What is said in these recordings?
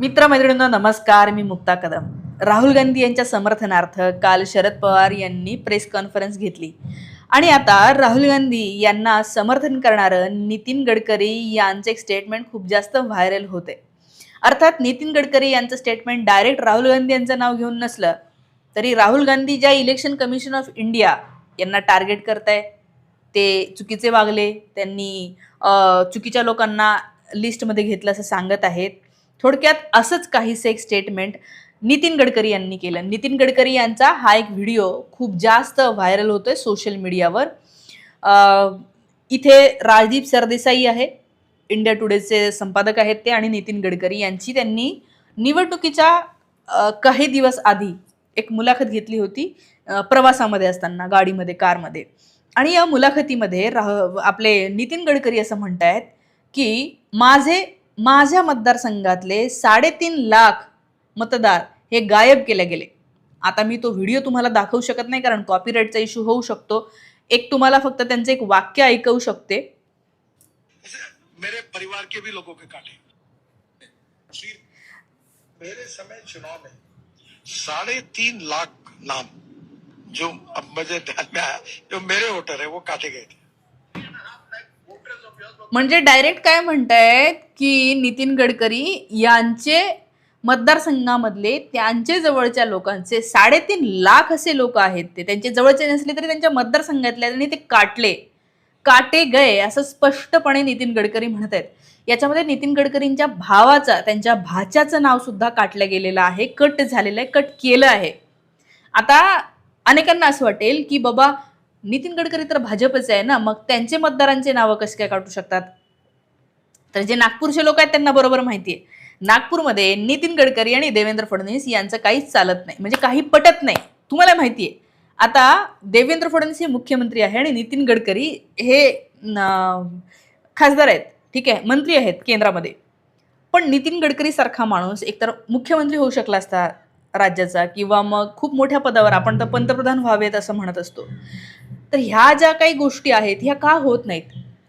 मित्रमैत्रिणींनो नमस्कार मी मुक्ता कदम. राहुल गांधी यांच्या समर्थनार्थ काल शरद पवार यांनी प्रेस कॉन्फरन्स घेतली. आणि आता राहुल गांधी यांना समर्थन करणारं नितीन गडकरी यांचे एक स्टेटमेंट खूप जास्त व्हायरल होते अर्थात नितीन गडकरी यांचं स्टेटमेंट डायरेक्ट राहुल गांधी यांचं नाव घेऊन नसलं तरी राहुल गांधी ज्या इलेक्शन कमिशन ऑफ इंडिया यांना टार्गेट करताय ते चुकीचे वागले त्यांनी चुकीच्या लोकांना लिस्टमध्ये घेतलं असं सांगत आहेत. थोडक्यात असंच काहीसे एक स्टेटमेंट नितीन गडकरी यांनी केलं. नितीन गडकरी यांचा हा एक व्हिडिओ खूप जास्त व्हायरल होतोय सोशल मीडियावर इथे राजदीप सरदेसाई आहे. इंडिया टुडेचे संपादक आहेत ते आणि नितीन गडकरी यांची त्यांनी निवडणुकीच्या काही दिवस आधी एक मुलाखत घेतली होती प्रवासामध्ये असताना गाडीमध्ये कारमध्ये. आणि या मुलाखतीमध्ये राह आपले नितीन गडकरी असं म्हणत आहेत की माझे माझ्या मतदारसंघातले साडेतीन लाख मतदार हे गायब केले गेले. आता मी तो व्हिडिओ तुम्हाला दाखवू शकत नाही कारण कॉपीराईटचा इश्यू होऊ शकतो. एक तुम्हाला फक्त त्यांचं एक वाक्य ऐकवू शकते. मेरे परिवार के भी लोगों के काटे. मेरे समय चुनाव में साढ़े तीन लाख नाम जो अब मुझे ध्यान में आया जो मेरे वोटर है वो काटे गए थे। म्हणजे डायरेक्ट काय म्हणतायत की नितीन गडकरी यांचे मतदारसंघामधले त्यांचे जवळच्या लोकांचे साडेतीन लाख असे लोक आहेत ते. त्यांचे जवळचे नसले तरी त्यांच्या मतदारसंघातले आणि ते काटले. काटे गए असं स्पष्टपणे नितीन गडकरी म्हणत आहेत याच्यामध्ये नितीन गडकरींच्या भावाचा त्यांच्या भाच्याचं नाव सुद्धा काटलं गेलेलं आहे कट झालेलं आहे कट केलं आहे. आता अनेकांना असं वाटेल की बाबा नितीन गडकरी तर भाजपचे आहे ना मग त्यांचे मतदारांचे नावं कसे काय काढू शकतात? तर जे नागपूरचे लोक आहेत त्यांना बरोबर माहिती आहे. नागपूरमध्ये नितीन गडकरी आणि देवेंद्र फडणवीस यांचं काहीच चालत नाही म्हणजे काही पटत नाही. तुम्हाला माहिती आहे. आता देवेंद्र फडणवीस हे मुख्यमंत्री आहे आणि नितीन गडकरी हे खासदार आहेत. ठीक आहे मंत्री आहेत केंद्रामध्ये. पण नितीन गडकरी सारखा माणूस एकतर मुख्यमंत्री होऊ शकला असता राज्याचा किंवा मग खूप मोठ्या पदावर आपण तर पंतप्रधान व्हावेत असं म्हणत असतो. तर ह्या ज्या काही गोष्टी आहेत ह्या का होत नाहीत?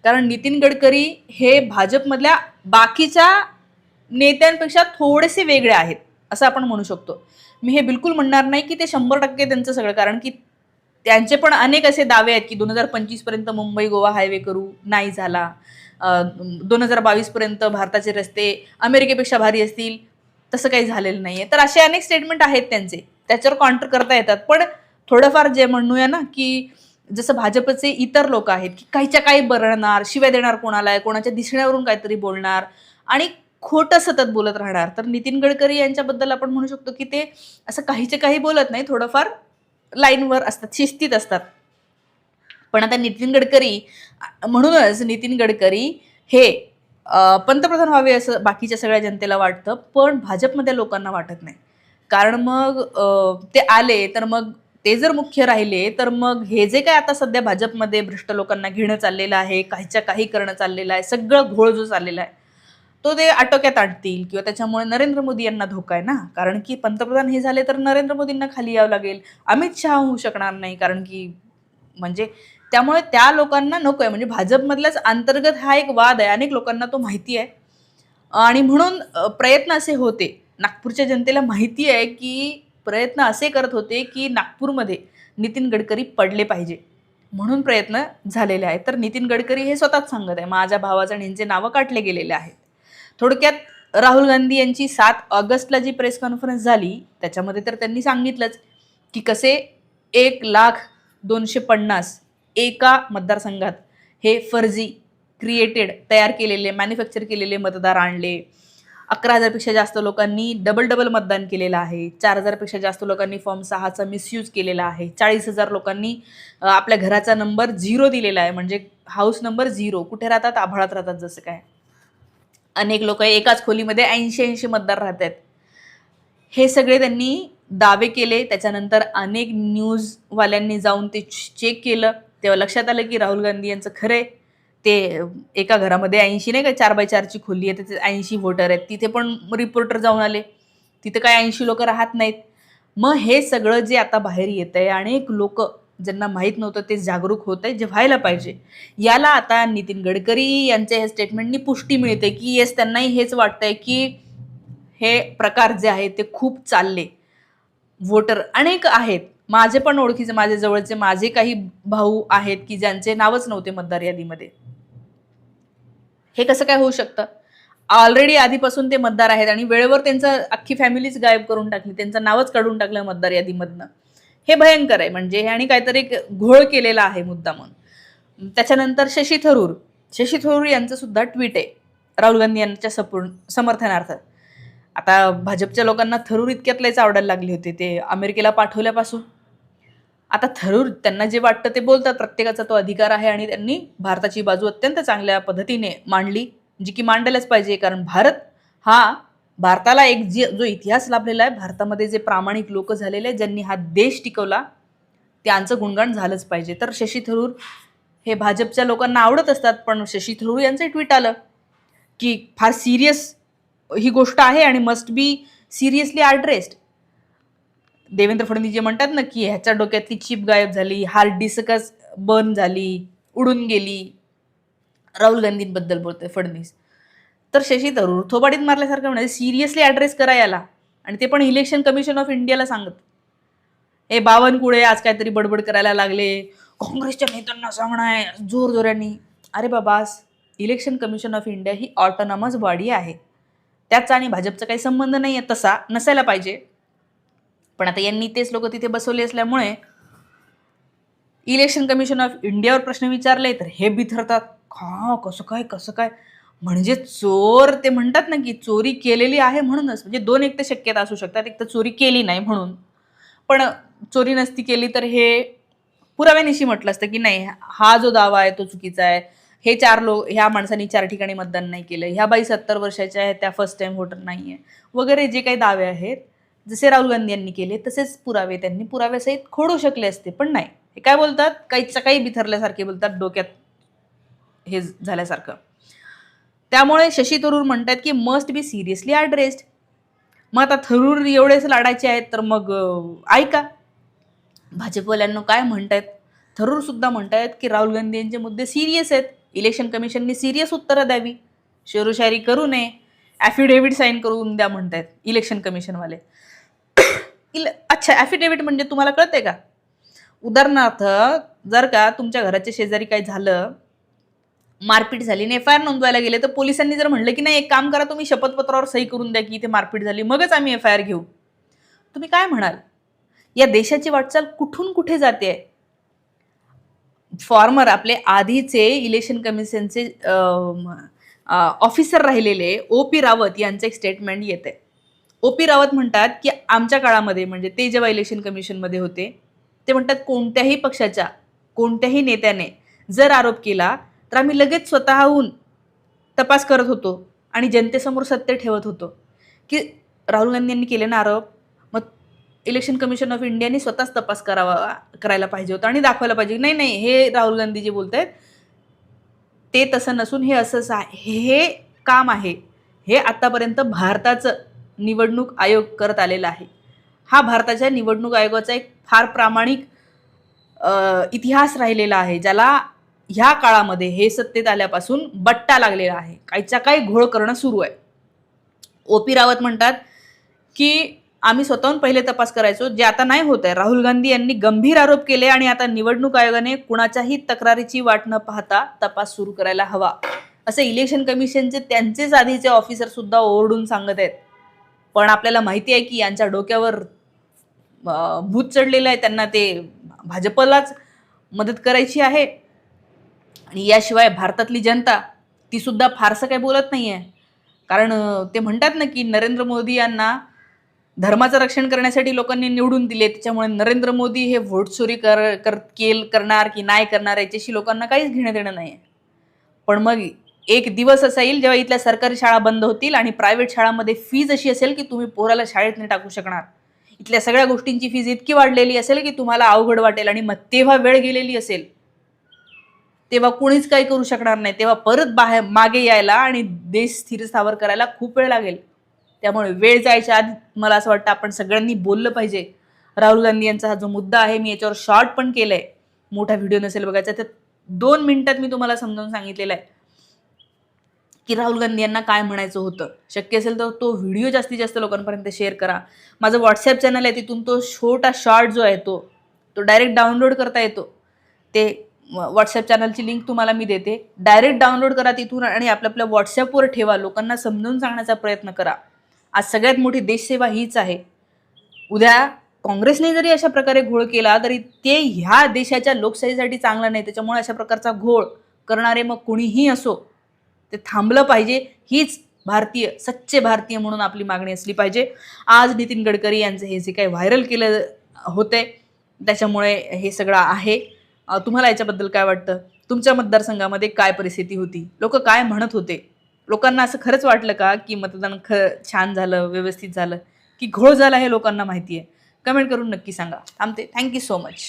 कारण नितीन गडकरी हे भाजपमधल्या बाकीच्या नेत्यांपेक्षा थोडेसे वेगळे आहेत असं आपण म्हणू शकतो. मी हे बिलकुल म्हणणार नाही की ते शंभर टक्के त्यांचं सगळं कारण की त्यांचे पण अनेक असे दावे आहेत की दोन हजार पंचवीसपर्यंत मुंबई गोवा हायवे करू नाही झाला. दोन हजार बावीसपर्यंत भारताचे रस्ते अमेरिकेपेक्षा भारी असतील तसं काही झालेलं नाही आहे तर असे अनेक स्टेटमेंट आहेत त्यांचे. त्याच्यावर काउंटर करता येतात. पण थोडंफार जे म्हणूया ना की जसं भाजपचे इतर लोक आहेत की काहीच्या काही बरणार शिव्या देणार कोणाला आहे कोणाच्या दिसण्यावरून काहीतरी बोलणार आणि खोटं सतत बोलत राहणार. तर नितीन गडकरी यांच्याबद्दल आपण म्हणू शकतो की ते असं काहीचे काही बोलत नाही थोडंफार लाईनवर असतात शिस्तीत असतात. पण आता नितीन गडकरी म्हणूनच नितीन गडकरी हे पंतप्रधान व्हावे असं बाकीच्या सगळ्या जनतेला वाटतं पण भाजपमध्ये लोकांना वाटत नाही. कारण मग ते आले तर मग ते जर मुख्य राहिले तर मग हे जे काय आता सध्या भाजपमध्ये भ्रष्ट लोकांना घेणं चाललेलं आहे काहीच्या काही करणं चाललेलं आहे सगळं घोळ जो चाललेला आहे तो ते आटोक्यात आणतील किंवा त्याच्यामुळे नरेंद्र मोदी यांना धोका आहे ना? कारण की पंतप्रधान हे झाले तर नरेंद्र मोदींना खाली यावं लागेल. अमित शहा होऊ शकणार नाही कारण की म्हणजे त्यामुळे त्या लोकांना नको आहे म्हणजे भाजपमधल्याच अंतर्गत हा एक वाद आहे. अनेक लोकांना तो माहिती आहे. आणि म्हणून प्रयत्न असे होते. नागपूरच्या जनतेला माहिती आहे की प्रयत्न असे करत होते की नागपूरमध्ये नितीन गडकरी पडले पाहिजे. म्हणून प्रयत्न झालेले आहेत. तर नितीन गडकरी हे स्वतःच सांगत आहे. माझ्या भावाचं आणि यांचे नावं काटले गेलेले आहेत. थोडक्यात राहुल गांधी यांची सात ऑगस्टला जी प्रेस कॉन्फरन्स झाली त्याच्यामध्ये तर त्यांनी सांगितलंच की कसे एक लाख दोनशे पन्नास एका मतदारसंघात हे फर्जी क्रिएटेड तयार केलेले मॅन्युफॅक्चर केलेले मतदार आणले. अकरा हजारपेक्षा जास्त लोकांनी डबल डबल मतदान केलेलं आहे. चार हजारपेक्षा जास्त लोकांनी फॉर्म सहाचा मिसयूज केलेला आहे. चाळीस हजार लोकांनी आपल्या घराचा नंबर झिरो दिलेला आहे. म्हणजे हाऊस नंबर झिरो कुठे राहतात? आभाळात राहतात जसं काय. अनेक लोक एकाच खोलीमध्ये ऐंशी ऐंशी मतदार राहत आहेत हे सगळे त्यांनी दावे केले. त्याच्यानंतर अनेक न्यूजवाल्यांनी जाऊन ते चेक केलं. तेव्हा लक्षात आलं की राहुल गांधी यांचं खरं आहे. ते एका घरामध्ये ऐंशी नाही का चार बाय चारची खोली आहे तिथे ऐंशी वोटर आहेत. तिथे पण रिपोर्टर जाऊन आले. तिथे काय ऐंशी लोक राहत नाहीत. मग हे सगळं जे आता बाहेर येत आहे अनेक लोक ज्यांना माहीत नव्हतं ते जागरूक होत आहे जे व्हायला पाहिजे. याला आता नितीन गडकरी यांच्या ह्या स्टेटमेंटनी पुष्टी मिळते की येस त्यांनाही हेच वाटतंय की हे प्रकार जे आहेत ते खूप चालले. वोटर अनेक आहेत. माझे पण ओळखीचे माझे जवळचे माझे काही भाऊ आहेत की ज्यांचे नावच नव्हते मतदार यादीमध्ये. हे कसं काय होऊ शकतं? ऑलरेडी आधीपासून ते मतदार आहेत आणि वेळेवर त्यांचं अख्खी फॅमिलीच गायब करून टाकली त्यांचं नावच काढून टाकलं मतदार यादीमधनं. हे भयंकर आहे म्हणजे हे आणि काहीतरी एक घोळ केलेला आहे मुद्दा म्हणून. त्याच्यानंतर शशी थरूर. शशी थरूर यांचं सुद्धा ट्विट आहे राहुल गांधी यांच्या सपूर्ण समर्थनार्थ. आता भाजपच्या लोकांना थरूर इतक्यातलेच आवडायला लागले होते ते अमेरिकेला पाठवल्यापासून. आता थरूर त्यांना जे वाटतं ते बोलतात. प्रत्येकाचा तो अधिकार आहे आणि त्यांनी भारताची बाजू अत्यंत चांगल्या पद्धतीने मांडली जी की मांडायलाच पाहिजे. कारण भारत हा भारताला एक जी जो इतिहास लाभलेला आहे भारतामध्ये जे प्रामाणिक लोक झालेले आहेत ज्यांनी हा देश टिकवला त्यांचं गुणगान झालंच पाहिजे. तर शशी थरूर हे भाजपच्या लोकांना आवडत असतात पण शशी थरूर यांचं ट्विट आलं की फार सिरियस ही गोष्ट आहे आणि must be seriously addressed Devendra Fadnavis जे म्हणतात ना की ह्याच्या डोक्यातली चिप गायब झाली हार्ड डिस्कच बर्न झाली उडून गेली. राहुल गांधींबद्दल बोलतोय फडणवीस. तर शशी थरूर थोबाडीत मारल्यासारखं म्हणजे सिरियसली ॲड्रेस करा याला. आणि ते पण इलेक्शन कमिशन ऑफ इंडियाला सांगत. हे बावनकुळे आज काहीतरी बडबड करायला लागले. काँग्रेसच्या नेत्यांना सांगणार जोर जोरांनी. अरे बाबास इलेक्शन कमिशन ऑफ इंडिया ही ऑटोनॉमस बॉडी आहे. त्याचा आणि भाजपचा काही संबंध नाही आहे तसा नसायला पाहिजे. पण आता यांनी तेच लोक तिथे बसवले असल्यामुळे इलेक्शन कमिशन ऑफ इंडियावर प्रश्न विचारले तर हे बिथरतात. हा कसं काय कसं काय? म्हणजे चोर ते म्हणतात ना की चोरी केलेली आहे म्हणूनच. म्हणजे दोन एक तर शक्यता असू शकतात. एक तर चोरी केली नाही म्हणून. पण चोरी नसती केली तर हे पुराव्यानिशी म्हटलं असतं की नाही हा जो दावा आहे तो चुकीचा आहे. हे चार लोक ह्या माणसांनी चार ठिकाणी मतदान नाही केलं. ह्या बाई सत्तर वर्षाच्या आहेत त्या फर्स्ट टाइम व्होटर नाही आहे वगैरे जे काही दावे आहेत जसे राहुल गांधी यांनी केले तसेच पुरावे त्यांनी पुराव्यासहित खोडू शकले असते पण नाही. हे काय बोलतात? काही सकाळी बिथरल्यासारखे बोलतात डोक्यात हे झाल्यासारखं. त्यामुळे शशी थरूर म्हणतात की मस्ट बी सिरियसली ॲड्रेस्ड. मग आता थरूर एवढेच लाडायचे आहेत तर मग ऐका. भाजपवाल्यांना काय म्हणतायत? थरूर सुद्धा म्हणतायत की राहुल गांधी यांचे मुद्दे सिरियस आहेत. इलेक्शन कमिशननी सिरियस उत्तरं द्यावी. शेरोशायरी करू नये. ॲफिडेव्हिट साईन करून द्या म्हणतायत इलेक्शन कमिशनवाले. इल अच्छा ॲफिडेव्हिट म्हणजे तुम्हाला कळते का? उदाहरणार्थ जर का तुमच्या घराच्या शेजारी काही झालं मारपीट झाली आणि एफ आय आर नोंदवायला गेले तर पोलिसांनी जर म्हणलं की नाही एक काम करा तुम्ही शपथपत्रावर सही करून द्या की इथे मारपीट झाली मगच आम्ही एफ आय आर घेऊ. तुम्ही काय म्हणाल? या देशाची वाटचाल कुठून कुठे जाते? फॉर्मर आपले आधीचे इलेक्शन कमिशनचे ऑफिसर राहिलेले ओ पी रावत यांचं एक स्टेटमेंट येते ओ पी रावत म्हणतात की आमच्या काळामध्ये म्हणजे ते जेव्हा इलेक्शन कमिशनमध्ये होते ते म्हणतात कोणत्याही पक्षाच्या कोणत्याही नेत्याने जर आरोप केला तर आम्ही लगेच स्वतःहून तपास करत होतो आणि जनतेसमोर सत्य ठेवत होतो. की राहुल गांधी यांनी केले ना आरोप मग इलेक्शन कमिशन ऑफ इंडियाने स्वतःच तपास करावा करायला पाहिजे होता आणि दाखवायला पाहिजे. नाही नाही हे राहुल गांधी जे बोलत आहेत ते तसं नसून हे असंच आहे हे काम आहे. हे आत्तापर्यंत भारताचं निवडणूक आयोग करत आलेला आहे. हा भारताच्या निवडणूक आयोगाचा एक फार प्रामाणिक इतिहास राहिलेला आहे ज्याला ह्या काळामध्ये हे सत्तेत आल्यापासून बट्टा लागलेला आहे. काहीच्या काही घोळ करणं सुरू आहे. ओ पी रावत म्हणतात की आम्ही स्वतःहून पहिले तपास करायचो जे आता नाही होत आहे. राहुल गांधी यांनी गंभीर आरोप केले आणि आता निवडणूक आयोगाने कुणाच्याही तक्रारीची वाट न पाहता तपास सुरू करायला हवा. असे इलेक्शन कमिशनचे त्यांचेच आधीचे ऑफिसर सुद्धा ओरडून सांगत आहेत. पण आपल्याला माहिती आहे की यांच्या डोक्यावर भूत चढलेलं आहे त्यांना ते भाजपलाच मदत करायची आहे. आणि याशिवाय भारतातली जनता ती सुद्धा फारसं काही बोलत नाही आहे कारण ते म्हणतात ना की नरेंद्र मोदी यांना धर्माचं रक्षण करण्यासाठी लोकांनी निवडून दिले त्याच्यामुळे नरेंद्र मोदी हे व्होट चोरी कर कर केल करणार की नाही करणार याच्याशी लोकांना काहीच घेणं देणं नाही आहे पण मग एक दिवस असा येईल जेव्हा इथल्या सरकारी शाळा बंद होतील आणि प्रायव्हेट शाळांमध्ये फीज अशी असेल की तुम्ही पोराला शाळेत नाही टाकू शकणार. इथल्या सगळ्या गोष्टींची फीज इतकी वाढलेली असेल की तुम्हाला अवघड वाटेल आणि मग तेव्हा वेळ गेलेली असेल तेव्हा कोणीच काही करू शकणार नाही. तेव्हा परत बाहेर मागे यायला आणि देश स्थिर स्थावर करायला खूप वेळ लागेल. त्यामुळे वेळ जायच्या आधी मला असं वाटतं आपण सगळ्यांनी बोललं पाहिजे. राहुल गांधी यांचा हा जो मुद्दा आहे मी याच्यावर शॉर्ट पण केलं आहे मोठा व्हिडिओ नसेल बघायचा तर दोन मिनिटात मी तुम्हाला समजावून सांगितलेलं आहे. की राहुल गांधी यांना काय म्हणायचं होतं? शक्य असेल तर तो व्हिडिओ जास्तीत जास्त लोकांपर्यंत शेअर करा. माझं व्हॉट्सॲप चॅनल आहे तिथून तो छोटा शॉर्ट जो आहे तो तो डायरेक्ट डाउनलोड करता येतो. ते व्हॉट्सअप चॅनलची लिंक तुम्हाला मी देते. डायरेक्ट डाउनलोड करा तिथून आणि आपल्या आपल्या व्हॉट्सॲपवर ठेवा. लोकांना समजून सांगण्याचा प्रयत्न करा. आज सगळ्यात मोठी देशसेवा हीच आहे. उद्या काँग्रेसने जरी अशा प्रकारे घोळ केला तरी ते ह्या देशाच्या लोकशाहीसाठी चांगलं नाही. त्याच्यामुळे अशा प्रकारचा घोळ करणारे मग कुणीही असो. ते थांबलं पाहिजे. हीच भारतीय सच्चे भारतीय म्हणून आपली मागणी असली पाहिजे. आज नितीन गडकरी यांचं हे जे काही व्हायरल केलं होतंय त्याच्यामुळे हे सगळं आहे. तुम्हाला याच्याबद्दल काय वाटतं? तुमच्या मतदारसंघामध्ये काय परिस्थिती होती? लोक काय म्हणत होते? लोकांना असं खरंच वाटलं का की मतदान ख छान झालं व्यवस्थित झालं? की घोळ झाला हे लोकांना माहिती आहे कमेंट करून नक्की सांगा. थांबते. Thank you so much.